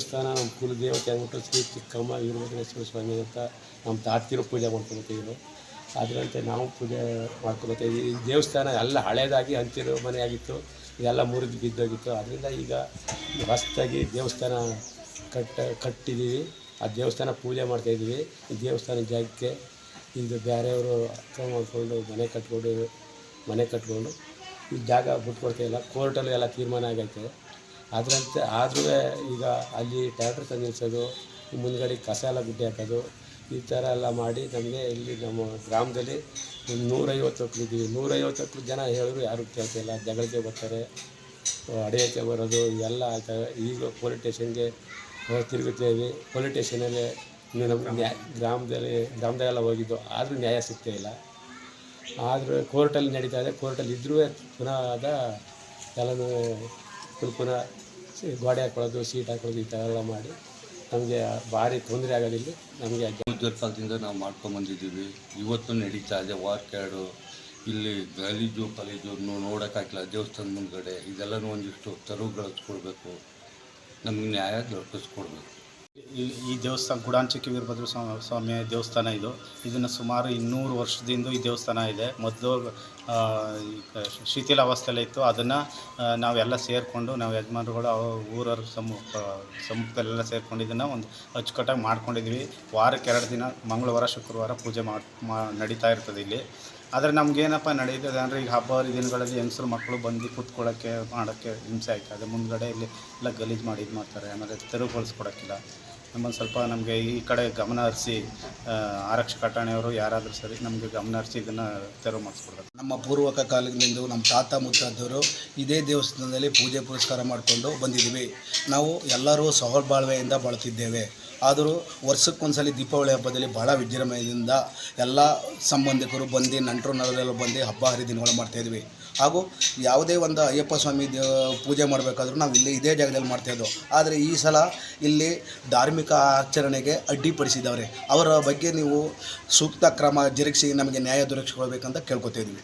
ದೇವಸ್ಥಾನ, ನಮ್ಮ ಕುಲದೇವತೆ ಅಂದ್ಬಿಟ್ಟು ಶ್ರೀ ಚಿಕ್ಕಮ್ಮ ವೀರಭದ್ರೇಶ್ವರ ಸ್ವಾಮಿ ಅಂತ ನಮ್ಮ ತಾತಿರು ಪೂಜೆ ಮಾಡ್ಕೊಳ್ತೀವಿ ಅದರಂತೆ ನಾವು ಪೂಜೆ ಮಾಡ್ಕೊಳ್ತೀವಿ ಈ ದೇವಸ್ಥಾನ ಎಲ್ಲ ಹಳೇದಾಗಿ ಅಂತಿರೋ ಮನೆ ಆಗಿತ್ತು ಇದೆಲ್ಲ ಮುರಿದು ಬಿದ್ದೋಗಿತ್ತು. ಅದರಿಂದ ಈಗ ಹೊಸ್ತಾಗಿ ದೇವಸ್ಥಾನ ಕಟ್ಟ, ಕಟ್ಟಿದ್ದೀವಿ. ಆ ದೇವಸ್ಥಾನ ಪೂಜೆ ಮಾಡ್ತಾಯಿದ್ದೀವಿ ಈ ದೇವಸ್ಥಾನ ಜಾಗಕ್ಕೆ ಇದು ಬೇರೆಯವರು ಅಕ್ರಮ ಮಾಡಿಕೊಂಡು ಮನೆ ಕಟ್ಕೊಂಡು ಮನೆ ಕಟ್ಕೊಂಡು ಈ ಜಾಗ ಬಿಟ್ಕೊಡ್ತಾಯಿಲ್ಲ ಕೋರ್ಟಲ್ಲಿ ಎಲ್ಲ ತೀರ್ಮಾನ ಆಗೈತೆ. ಅದರಂತೆ ಆದರೂ ಈಗ ಅಲ್ಲಿ ಟ್ಯಾಕ್ಟ್ರ್ ತಂದು ನಿಲ್ಸೋದು ಮುಂದ್ಗಡೆ ಕಸ ಎಲ್ಲ ಗುಡ್ಡೆ ಹಾಕೋದು, ಈ ಥರ ಎಲ್ಲ ಮಾಡಿ ನಮಗೆ ಇಲ್ಲಿ ನಮ್ಮ ಗ್ರಾಮದಲ್ಲಿ ಒಂದು ನೂರೈವತ್ತು ಮಕ್ಳಿದ್ದೀವಿ ನೂರೈವತ್ತು ಮಕ್ಳು ಜನ ಹೇಳಿದ್ರು ಯಾರು ಕೇಳ್ತಿಲ್ಲ ಜಗಳಿಗೆ ಬರ್ತಾರೆ, ಅಡೆಯೋಕ್ಕೆ ಬರೋದು, ಇವೆಲ್ಲ ಆಗ್ತವೆ ಈಗ ಪೊಲೀಸ್ ಸ್ಟೇಷನ್ಗೆ ತಿರುಗುತ್ತೇವೆ ಪೊಲೀಸ್ ಸ್ಟೇಷನಲ್ಲಿ ನಮ್ಮ ನ್ಯಾಯ ಗ್ರಾಮದಲ್ಲಿ, ಗ್ರಾಮದಾಗೆಲ್ಲ ಹೋಗಿದ್ದು, ಆದರೂ ನ್ಯಾಯ ಸಿಗ್ತಾ ಇಲ್ಲ. ಆದರೂ ಕೋರ್ಟಲ್ಲಿ ನಡೀತಾ ಇದೆ. ಕೋರ್ಟಲ್ಲಿ ಇದ್ದರೂ ಪುನಃ ಆದ ಎಲ್ಲನೂ ಪುನಃ ಗೋಡೆ ಹಾಕೊಳ್ಳೋದು, ಸೀಟ್ ಹಾಕೊಳ್ಳೋದು ಈ ಥರ ಎಲ್ಲ ಮಾಡಿ ನಮಗೆ ಭಾರಿ ತೊಂದರೆ ಆಗೋದಿಲ್ಲ. ನಮಗೆ ಕಾಲದಿಂದ ನಾವು ಮಾಡ್ಕೊಂಬಂದಿದ್ದೀವಿ ಇವತ್ತು ನಡೀತಾ ಇದೆ ವಾರ್ ಕ್ಯಾಡು ಇಲ್ಲಿ ಗಲೀಜು ಕಲೀಜು ನೋಡೋಕ್ಕಾಗಿಲ್ಲ ದೇವಸ್ಥಾನ ಮುಂದ್ಗಡೆ ಇದೆಲ್ಲನೂ ಒಂದಿಷ್ಟು ತೆರವುಗೊಳಿಸ್ಕೊಡ್ಬೇಕು ನಮಗೆ ನ್ಯಾಯ ದೊರಕಿಸ್ಕೊಡ್ಬೇಕು. ಈ ದೇವಸ್ಥಾನ ಗುಡಾಂಚಿಕ್ಕಿ ವೀರಭದ್ರ ಸ್ವಾಮಿ ದೇವಸ್ಥಾನ ಇದು. ಇದನ್ನು ಸುಮಾರು ಇನ್ನೂರು ವರ್ಷದಿಂದ ಈ ದೇವಸ್ಥಾನ ಇದೆ. ಮೊದಲು ಶಿಥಿಲಾವಸ್ಥೆಯಲ್ಲೇ ಇತ್ತು. ಅದನ್ನು ನಾವೆಲ್ಲ ಸೇರಿಕೊಂಡು, ನಾವು ಯಜಮಾನರುಗಳು ಊರವ್ರ ಸಮ್ಮುಖ ಸಮ್ಮುಖದಲ್ಲೆಲ್ಲ ಸೇರಿಕೊಂಡು ಇದನ್ನು ಒಂದು ಅಚ್ಚುಕಟ್ಟಾಗಿ ಮಾಡ್ಕೊಂಡಿದ್ವಿ ವಾರಕ್ಕೆ ಎರಡು ದಿನ, ಮಂಗಳವಾರ, ಶುಕ್ರವಾರ ಪೂಜೆ ಮಾಡಿ ನಡೀತಾ ಇರ್ತದೆ ಇಲ್ಲಿ. ಆದರೆ ನಮಗೇನಪ್ಪ ನಡೀತದೆ ಅಂದರೆ ಈಗ ಹಬ್ಬ ಹರಿದಿನಗಳಲ್ಲಿ ಹೆಂಗಸರು ಮಕ್ಕಳು ಬಂದು ಕೂತ್ಕೊಳ್ಳೋಕ್ಕೆ, ಮಾಡೋಕ್ಕೆ ಹಿಂಸೆ ಆಯ್ತು ಅದೇ ಮುಂದ್ಗಡೆ ಇಲ್ಲಿ ಎಲ್ಲ ಗಲೀಜು ಮಾಡಿ ಇದು ಮಾಡ್ತಾರೆ ಆಮೇಲೆ ತೆರವುಗೊಳಿಸ್ಕೊಡೋಕ್ಕಿಲ್ಲ. ನಮ್ಮನ್ನು ಸ್ವಲ್ಪ ನಮಗೆ ಈ ಕಡೆ ಗಮನ ಹರಿಸಿ ಆರಕ್ಷಕ ಠಾಣೆಯವರು ಯಾರಾದರೂ ಸರಿ ನಮಗೆ ಗಮನ ಹರಿಸಿ ಇದನ್ನು ತೆರವು ಮಾಡಿಸ್ಕೊಡ್ಬೇಕು ನಮ್ಮ ಪೂರ್ವಕ ಕಾಲದಿಂದ ನಮ್ಮ ತಾತ ಮುತ್ತಾದವರು ಇದೇ ದೇವಸ್ಥಾನದಲ್ಲಿ ಪೂಜೆ ಪುರಸ್ಕಾರ ಮಾಡಿಕೊಂಡು ಬಂದಿದ್ದೀವಿ ನಾವು ಎಲ್ಲರೂ ಸಹಬಾಳ್ವೆಯಿಂದ ಬಾಳ್ತಿದ್ದೇವೆ. ಆದರೂ ವರ್ಷಕ್ಕೊಂದ್ಸಲ ದೀಪಾವಳಿ ಹಬ್ಬದಲ್ಲಿ ಭಾಳ ವಿಜೃಂಭಣೆಯಿಂದ ಎಲ್ಲ ಸಂಬಂಧಿಕರು ಬಂದು, ನಂಟರು ನರರೆಲ್ಲ ಬಂದು ಹಬ್ಬ ಹರಿದಿನಗಳು ಮಾಡ್ತಾಯಿದ್ವಿ ಹಾಗೂ ಯಾವುದೇ ಒಂದು ಅಯ್ಯಪ್ಪ ಸ್ವಾಮಿ ಪೂಜೆ ಮಾಡಬೇಕಾದ್ರೂ ನಾವು ಇಲ್ಲಿ ಇದೇ ಜಾಗದಲ್ಲಿ ಮಾಡ್ತಾಯಿದ್ದೋ ಆದರೆ ಈ ಸಲ ಇಲ್ಲಿ ಧಾರ್ಮಿಕ ಆಚರಣೆಗೆ ಅಡ್ಡಿಪಡಿಸಿದವರೇ. ಅವರ ಬಗ್ಗೆ ನೀವು ಸೂಕ್ತ ಕ್ರಮ ಜರುಗಿಸಿ ನಮಗೆ ನ್ಯಾಯ ದೊರಕಿಸಿಕೊಳ್ಬೇಕಂತ ಕೇಳ್ಕೊತಾ ಇದ್ವಿ